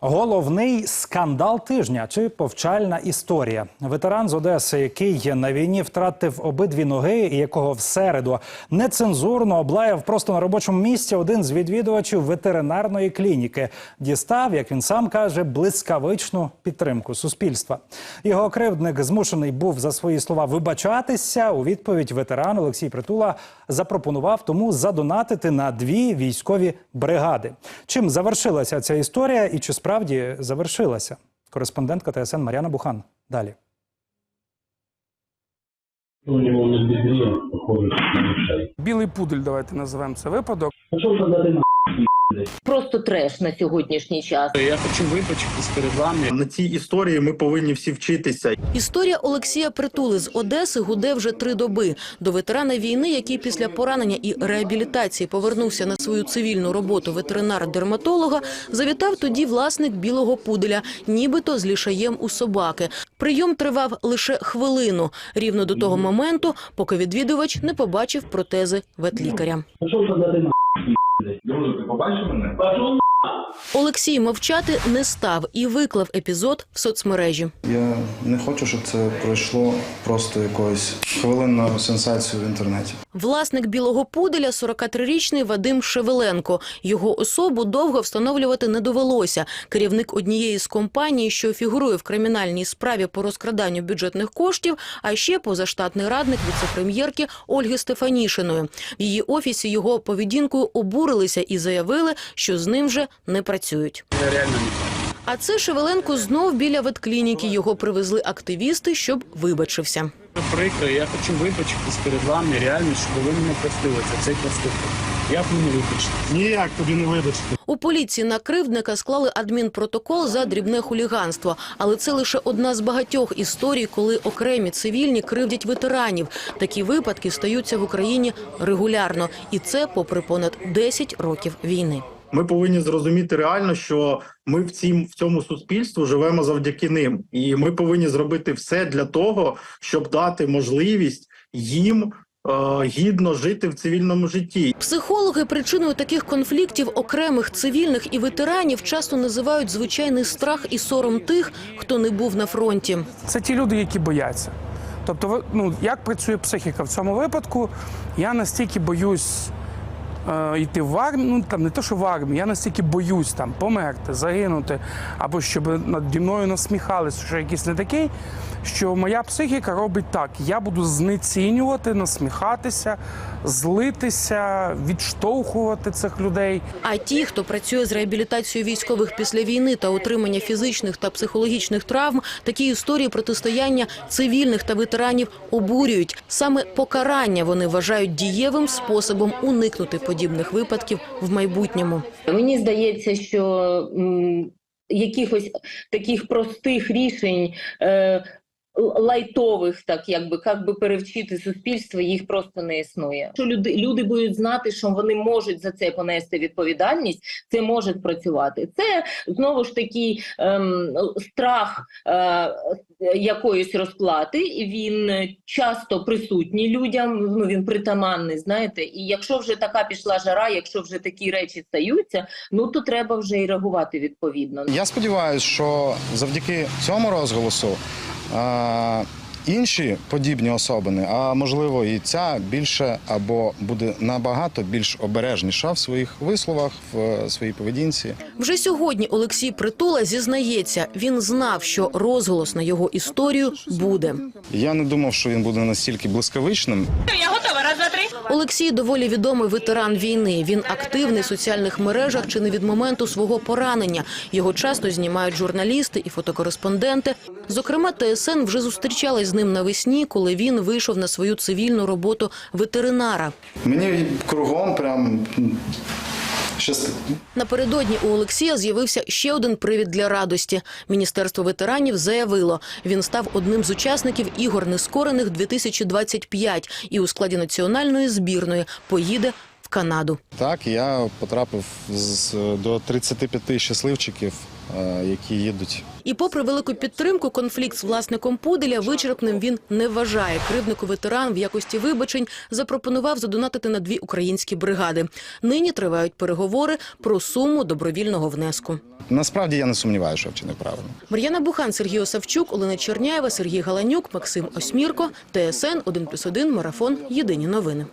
Головний скандал тижня чи повчальна історія. Ветеран з Одеси, який на війні втратив обидві ноги, і якого в середу нецензурно облаяв просто на робочому місці один з відвідувачів ветеринарної клініки, дістав, як він сам каже, блискавичну підтримку суспільства. Його кривдник змушений був за свої слова вибачатися. У відповідь ветеран Олексій Притула запропонував тому задонатити на дві військові бригади. Чим завершилася ця історія і чи справді завершилася? Кореспондентка ТСН Мар'яна Бухан. Далі. Білий пудель, давайте називемо це випадок. Пошел задати на просто треш на сьогоднішній час. Я хочу вибачитись перед вами. На цій історії ми повинні всі вчитися. Історія Олексія Притули з Одеси гуде вже три доби. До ветерана війни, який після поранення і реабілітації повернувся на свою цивільну роботу ветеринар-дерматолога, завітав тоді власник білого пуделя, нібито з лішаєм у собаки. Прийом тривав лише хвилину, рівно до того моменту, поки відвідувач не побачив протези ветлікаря. Тогда Друже, ти побачив мене? Пошел Олексій мовчати не став і виклав епізод в соцмережі. Я не хочу, щоб це пройшло просто якоюсь хвилинною сенсацією в інтернеті. Власник білого пуделя – 43-річний Вадим Шевеленко. Його особу довго встановлювати не довелося. Керівник однієї з компаній, що фігурує в кримінальній справі по розкраданню бюджетних коштів, а ще позаштатний радник віцепрем'єрки Ольги Стефанішиної. В її офісі його поведінкою обурилися і заявили, що з ним вже не працюють. Реально А це Шевеленко знов біля ветклініки. Його привезли активісти, щоб вибачився. прикро. Я хочу вибачитись перед вами. Реально, щоб ви мене простили за цей проступок. Як мені вибачити? Ніяк тобі не вибачити. У поліції на кривдника склали адмінпротокол за дрібне хуліганство. Але це лише одна з багатьох історій, коли окремі цивільні кривдять ветеранів. Такі випадки стаються в Україні регулярно, і це попри понад 10 років війни. Ми повинні зрозуміти реально, що ми в цім в цьому суспільству живемо завдяки ним, і ми повинні зробити все для того, щоб дати можливість їм е, гідно жити в цивільному житті. Психологи причиною таких конфліктів окремих цивільних і ветеранів часто називають звичайний страх і сором тих, хто не був на фронті. Це ті люди, які бояться. Тобто, ну як працює психіка в цьому випадку? Я настільки боюсь йти в армію, ну там не те, що в армію, я настільки боюсь там померти, загинути, або щоб наді мною насміхалися, що якийсь не такий. Що моя психіка робить так: я буду знецінювати, насміхатися, злитися, відштовхувати цих людей. А ті, хто працює з реабілітацією військових після війни та отримання фізичних та психологічних травм, такі історії протистояння цивільних та ветеранів обурюють. Саме покарання вони вважають дієвим способом уникнути подібних випадків в майбутньому. Мені здається, що якихось таких простих рішень. Е, Лайтових, так якби як би перевчити суспільство, їх просто не існує. Що люди люди будуть знати, що вони можуть за це понести відповідальність, це може працювати. Це знову ж таки ем, страх е, якоїсь розплати. Він часто присутній людям. Ну він притаманний, знаєте. І якщо вже така пішла жара, якщо вже такі речі стаються, ну то треба вже і реагувати відповідно. Я сподіваюся, що завдяки цьому розголосу інші подібні особини, а можливо і ця більше або буде набагато більш обережніша в своїх висловах, в е, своїй поведінці. Вже сьогодні Олексій Притула зізнається, він знав, що розголос на його історію буде. Я не думав, що він буде настільки блискавичним. Олексій доволі відомий ветеран війни. Він активний в соціальних мережах чи не від моменту свого поранення. Його часто знімають журналісти і фотокореспонденти. Зокрема, ТСН вже зустрічалась з ним навесні, коли він вийшов на свою цивільну роботу ветеринара. Мені кругом прям м, щастить. Напередодні у Олексія з'явився ще один привід для радості. Міністерство ветеранів заявило, він став одним з учасників ігор нескорених 2025 і у складі національної збірної поїде в Канаду. Так, я потрапив з, до 35 щасливчиків, які їдуть І попри велику підтримку, конфлікт з власником пуделя вичерпним він не вважає. Кривнику ветеран в якості вибачень запропонував задонатити на дві українські бригади. Нині тривають переговори про суму добровільного внеску. Насправді я не сумніваюся, що вчинив правильно. Мар'яна Бухан, Сергій Осавчук, Олена Черняєва, Сергій Галанюк, Максим Осмірко, ТСН 1+,1, Марафон. Єдині новини.